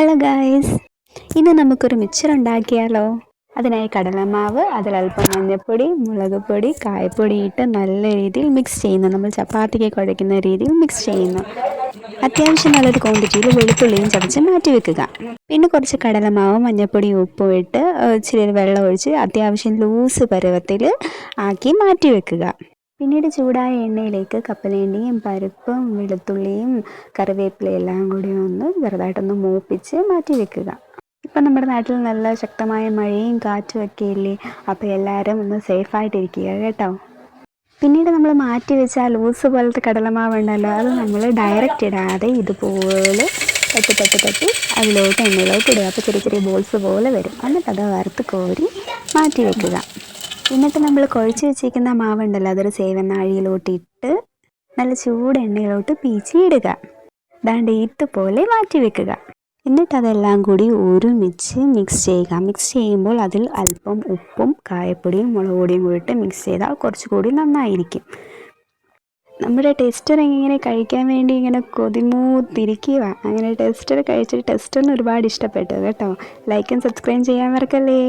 Hello guys ഇന്ന് നമുക്കൊരു mixer ഉണ്ടാക്കിയാലോ? അതിനായി കടലമാവ് അതിലൽപ്പം മഞ്ഞൾപ്പൊടി മുളക് പൊടി കായപ്പൊടി ഇട്ട് നല്ല രീതിയിൽ മിക്സ് ചെയ്യുന്നു. നമ്മൾ ചപ്പാത്തിക്ക് കുഴയ്ക്കുന്ന രീതിയിൽ മിക്സ് ചെയ്യുന്നു. അത്യാവശ്യം നല്ലൊരു ക്വാണ്ടിറ്റിയിൽ വെളുത്തുള്ളിയും ചതച്ച് മാറ്റി വെക്കുക. പിന്നെ കുറച്ച് കടലമാവും മഞ്ഞൾപ്പൊടിയും ഉപ്പും ഇട്ട് ഇച്ചിരി വെള്ളം ഒഴിച്ച് അത്യാവശ്യം ലൂസ് പരുവത്തിൽ ആക്കി മാറ്റി വെക്കുക. പിന്നീട് ചൂടായ എണ്ണയിലേക്ക് കപ്പലേണ്ടിയും പരിപ്പും വെളുത്തുള്ളിയും കറിവേപ്പിലയും എല്ലാം കൂടി ഒന്ന് ചെറുതായിട്ടൊന്ന് മൂപ്പിച്ച് മാറ്റി വെക്കുക. ഇപ്പം നമ്മുടെ നാട്ടിൽ നല്ല ശക്തമായ മഴയും കാറ്റും ഒക്കെ ഇല്ലേ? അപ്പോൾ എല്ലാവരും ഒന്ന് സേഫായിട്ടിരിക്കുക കേട്ടോ. പിന്നീട് നമ്മൾ മാറ്റി വെച്ചാൽ ലൂസ് പോലത്തെ കടലമാവ് ഉണ്ടല്ലോ അത് നമ്മൾ ഡയറക്റ്റ് ഇടാതെ ഇതുപോലെ തട്ടി തട്ടി തട്ടി അതിലോട്ട് എണ്ണയിലോട്ട് ഇടുക. അപ്പോൾ ചെറിയ ചെറിയ ബോൾസ് പോലെ വരും. എന്നിട്ട് അത് വറുത്ത് കോരി മാറ്റി വെക്കുക. എന്നിട്ട് നമ്മൾ കുഴച്ച് വെച്ചിരിക്കുന്ന മാവുണ്ടല്ലോ അതൊരു സേവനാഴിയിലോട്ട് ഇട്ട് നല്ല ചൂട് എണ്ണയിലോട്ട് പീച്ചി ഇടുക ദാണ്ട് ഇതുപോലെ മാറ്റി വെക്കുക. എന്നിട്ട് അതെല്ലാം കൂടി ഒരുമിച്ച് മിക്സ് ചെയ്യുക. മിക്സ് ചെയ്യുമ്പോൾ അതിൽ അല്പം ഉപ്പും കായപ്പൊടിയും മുളക് പൊടിയും കൂടിയിട്ട് മിക്സ് ചെയ്താൽ കുറച്ചുകൂടി നന്നായിരിക്കും. നമ്മുടെ ടെസ്റ്റർ ഇങ്ങനെ കഴിക്കാൻ വേണ്ടി ഇങ്ങനെ കൊതിമൂത്തിരിക്കുക അങ്ങനെ ടെസ്റ്റർ കഴിച്ചിട്ട് ടെസ്റ്ററിന് ഒരുപാട് ഇഷ്ടപ്പെട്ടു. കേട്ടോ. ലൈക്കും സബ്സ്ക്രൈബ് ചെയ്യാൻ മറക്കല്ലേ.